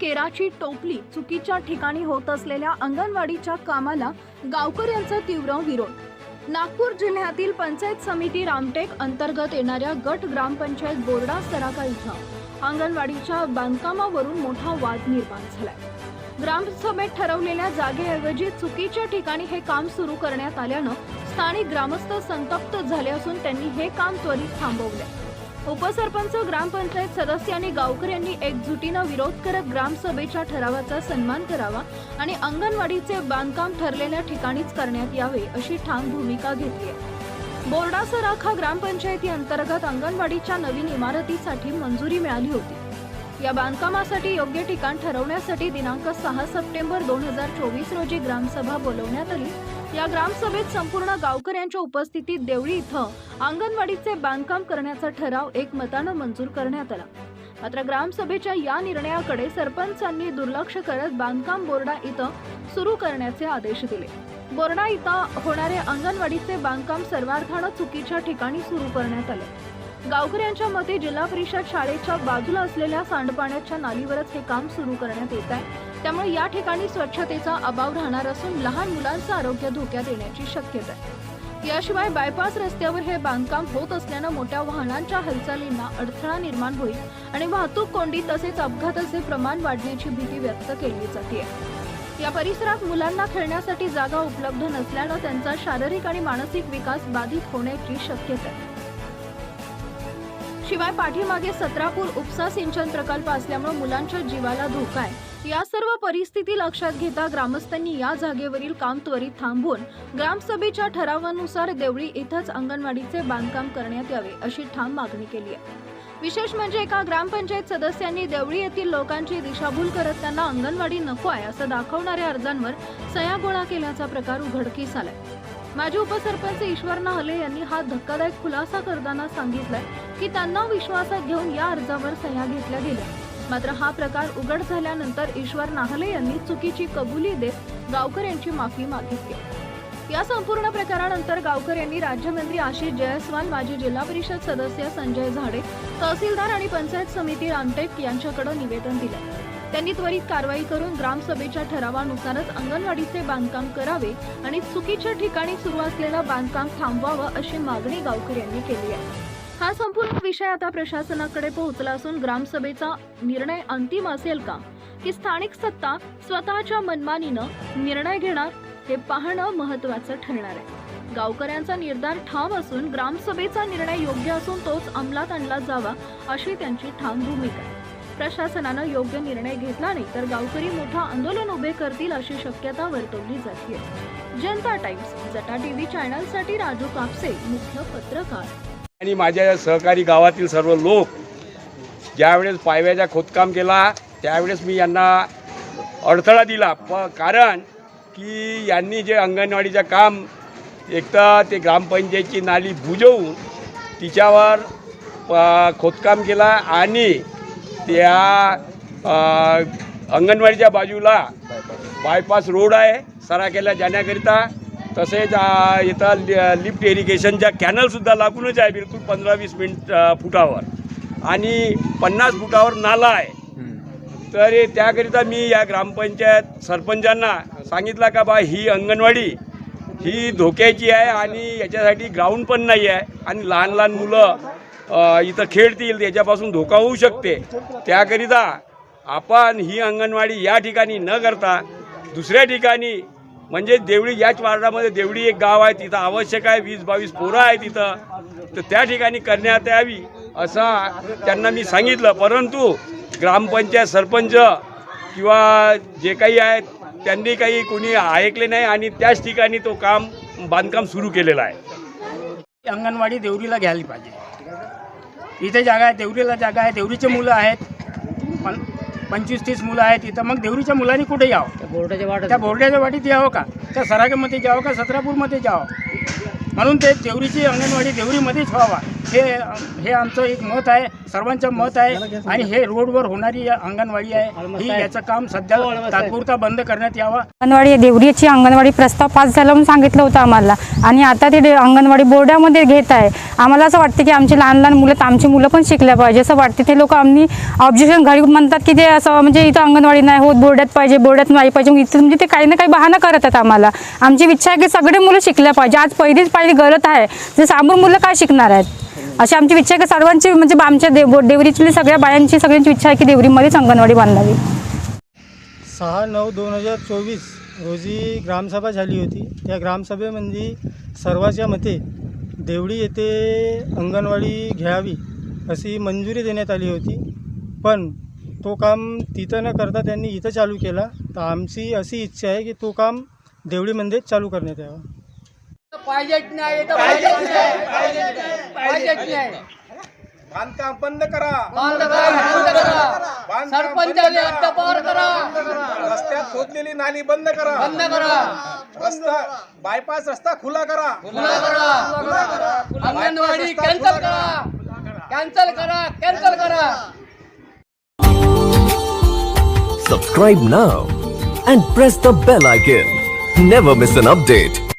केराची टोपली चुकीच्या ठिकाणी होत असलेल्या अंगणवाडीच्या कामाला गावकऱ्यांचा तीव्र विरोध. नागपूर जिल्ह्यातील पंचायत समिती रामटेक अंतर्गत येणाऱ्या गट ग्रामपंचायत बोर्डा सराका इथं अंगणवाडीच्या बांधकामावरून मोठा वाद निर्माण झालाय. ग्रामसभेत ठरवलेल्या जागेऐवजी चुकीच्या ठिकाणी हे काम सुरू करण्यात आल्यानं स्थानिक ग्रामस्थ संतप्त झाले असून त्यांनी हे काम त्वरित थांबवले उपसरपंच ग्रामपंचायत सदस्य आणि गावकऱ्यांनी एकजुटीनं विरोध करत ग्रामसभेच्या ठरावाचा सन्मान करावा आणि अंगणवाडीचे बांधकाम ठरलेल्या ठिकाणीच करण्यात यावे अशी ठाम भूमिका घेतली आहे. बोर्डा सराखा ग्रामपंचायती अंतर्गत अंगणवाडीच्या नवीन इमारतीसाठी मंजुरी मिळाली होती. या बांधकामासाठी योग्य ठिकाण ठरवण्यासाठी दिनांक सहा सप्टेंबर दोन हजार चोवीस रोजी ग्रामसभा बोलवण्यात आली. या ग्रामसभेत संपूर्ण गावकऱ्यांच्या उपस्थितीत देवळी इथं अंगणवाडीचे बांधकाम करण्याचा ठराव एकमतानं मंजूर करण्यात आला. मात्र ग्रामसभेच्या या निर्णयाकडे सरपंचांनी दुर्लक्ष करत बांधकाम बोर्डा इथं सुरू करण्याचे आदेश दिले. बोर्डा इथं होणारे अंगणवाडीचे बांधकाम सर्वार्थानं चुकीच्या ठिकाणी सुरू करण्यात आले. गावकऱ्यांच्या मते जिल्हा परिषद शाळेच्या बाजूला असलेल्या सांडपाण्याच्या नालीवरच हे काम सुरू करण्यात येत आहे. त्यामुळे या ठिकाणी स्वच्छतेचा अभाव राहणार असून लहान मुलांचं आरोग्य धोक्यात येण्याची शक्यता आहे. याशिवाय बायपास रस्त्यावर हे बांधकाम होत असल्यानं मोठ्या वाहनांच्या हालचालींना अडथळा निर्माण होईल आणि वाहतूक कोंडी तसेच अपघाताचे प्रमाण वाढण्याची भीती व्यक्त केली जाते. या परिसरात मुलांना खेळण्यासाठी जागा उपलब्ध नसल्यानं त्यांचा शारीरिक आणि मानसिक विकास बाधित होण्याची शक्यता आहे. शिवाय पाठीमागे सत्रापूर उपसा सिंचन प्रकल्प असल्यामुळे मुलांच्या जीवाला धोका आहे. या सर्व परिस्थिती लक्षात घेता ग्रामस्थांनी या जागेवरील काम त्वरित थांबवून ग्रामसभेच्या ठरावानुसार देवळी इथंच अंगणवाडीचे बांधकाम करण्यात यावे अशी ठाम मागणी केली आहे. विशेष म्हणजे एका ग्रामपंचायत सदस्यांनी देवळी येथील लोकांची दिशाभूल करत त्यांना अंगणवाडी नको आहे असं दाखवणाऱ्या अर्जांवर सया गोळा केल्याचा प्रकार उघडकीस आलाय. माजी उपसरपंच ईश्वर नाहले यांनी हा धक्कादायक खुलासा करताना सांगितलाय की त्यांना विश्वासात घेऊन या अर्जावर सह्या घेतल्या गेल्या. मात्र हा प्रकार उघड झाल्यानंतर ईश्वर नाहले यांनी चुकीची कबुली देत गावकर यांची माफी मागितली. या संपूर्ण प्रकारानंतर गावकर यांनी राज्यमंत्री आशिष जयस्वाल माजी जिल्हा परिषद सदस्य संजय झाडे तहसीलदार आणि पंचायत समिती रामटेक यांच्याकडे निवेदन दिले. त्यांनी त्वरित कारवाई करून ग्रामसभेच्या ठरावानुसारच अंगणवाडीचे बांधकाम करावे आणि चुकीच्या ठिकाणी सुरू असलेलं बांधकाम थांबवावं अशी मागणी गावकर यांनी केली आहे. हा संपूर्ण विषय आता प्रशासनाकडे पोहोचला असून ग्रामसभेचा निर्णय अंतिम असेल का? की स्थानिक सत्ता स्वतःच्या मनमानीनं निर्णय घेणार हे पाहणं महत्वाचं ठरणार आहे. गावकऱ्यांचा निर्धार ठाम असून ग्रामसभेचा निर्णय योग्य असून तोच अंमलात आणला जावा अशी त्यांची ठाम भूमिका आहे. प्रशासनानं योग्य निर्णय घेतला नाही तर गावकरी मोठं आंदोलन उभे करतील अशी शक्यता वर्तवली जाते जनता टाइम्स जटा टीव्ही चॅनलसाठी राजू कापसे मुख्य पत्रकार. आणि माझ्या सहकारी गावातील सर्व लोक ज्यावेळेस पायव्याचा खोदकाम केला त्यावेळेस मी यांना अडथळा दिला. प कारण की यांनी जे अंगणवाडीचं काम एकतर ते ग्रामपंचायतची नाली बुजवून तिच्यावर प- खोदकाम केला आणि त्या अंगणवाडीच्या बाजूला बायपास रोड आहे सराकेला जाण्याकरिता तसेच इथं लि- लिफ्ट इरिगेशनच्या कॅनलसुद्धा लागूनच आहे बिलकुल पंधरा वीस मिनिट फुटावर. आणि पन्नास फुटावर नाला आहे. तर त्याकरिता मी या ग्रामपंचायत सरपंचांना सांगितलं का बा ही अंगणवाडी ही धोक्याची आहे आणि याच्यासाठी ग्राउंड पण नाही आहे. आणि लहान लहान मुलं इथं खेळतील याच्यापासून धोका होऊ शकते. त्याकरिता आपण ही अंगणवाडी या ठिकाणी न करता दुसऱ्या ठिकाणी म्हणजे देवळी याच वार्डामध्ये देवळी एक गाव आहे तिथं आवश्यक आहे वीस बावीस पोरं आहे तिथं. तर त्या ठिकाणी करण्यात यावी असा त्यांना मी सांगितलं. परंतु ग्रामपंचायत सरपंच किंवा जे काही आहेत त्यांनी काही कोणी ऐकले नाही आणि त्याच ठिकाणी तो काम बांधकाम सुरू केलेलं आहे. अंगणवाडी देवरीला घ्यायला पाहिजे. इथे जागा आहे देवरीला जागा आहे देवरीचे मुलं आहेत. पण पंचवीस तीस मुलं आहेत इथं. मग देवरीच्या मुलांनी कुठे यावं? बोर्डाच्या वाटत. त्या बोर्डाच्या वाटीत यावं का? त्या सरागमध्ये जावं का सत्रापूरमध्ये जावं? म्हणून ते देवरीची अंगणवाडी देवरीमध्येच व्हावा. हे हे आमचं एक मत आहे सर्वांचं मत आहे आणि हे रोडवर होणारी या अंगणवाडी आहे. ही याचं काम सध्या तात्पुरता बंद करण्यात यावा. अंगणवाडी देवरीची अंगणवाडी प्रस्ताव पास झाला म्हणून सांगितलं होतं आम्हाला. आणि आता ते अंगणवाडी बोर्डामध्ये घेत आहे. आम्हाला असं वाटतं की आमची लहान लहान मुलं तर आमची मुलं पण शिकल्या पाहिजे. असं वाटते ते लोक आम्ही ऑब्जेक्शन घरी म्हणतात की ते असं म्हणजे इथं अंगणवाडी नाही होत बोर्डात पाहिजे बोर्डात नाही पाहिजे. इथं म्हणजे ते काही ना काही बहाणा करत आहेत आम्हाला. आमची इच्छा आहे की सगळे मुलं शिकल्या पाहिजे. आज पहिलीच पहिली गरज आहे. जे समोर मुलं काय शिकणार आहेत? अशी आमची इच्छा आहे की सर्वांची म्हणजे आमच्या देव देवरीची सगळ्या बायांची सगळ्यांची इच्छा आहे की देवरीमध्येच अंगणवाडी बांधावी. सहा नऊ दोन हजार चोवीस रोजी ग्रामसभा झाली होती. त्या ग्रामसभेमध्ये सर्वाच्या मते देवडी येथे अंगणवाडी घ्यावी अशी मंजुरी देण्यात आली होती. पण तो काम तिथं न करता त्यांनी इथं चालू केला. तर आमची अशी इच्छा आहे की तो काम देवडीमध्येच चालू करण्यात यावं. बांधकाम बंद करा. सरपंचाने अड्डापार करा. रस्त्यात खोदलेली नाली बंद करा. बंद करा. रस्ता बायपास रस्ता खुला करा. खुला करा. अंगणवाडी कॅन्सल करा. कॅन्सल करा कॅन्सल करा. Subscribe now and press the bell icon. Never miss an update.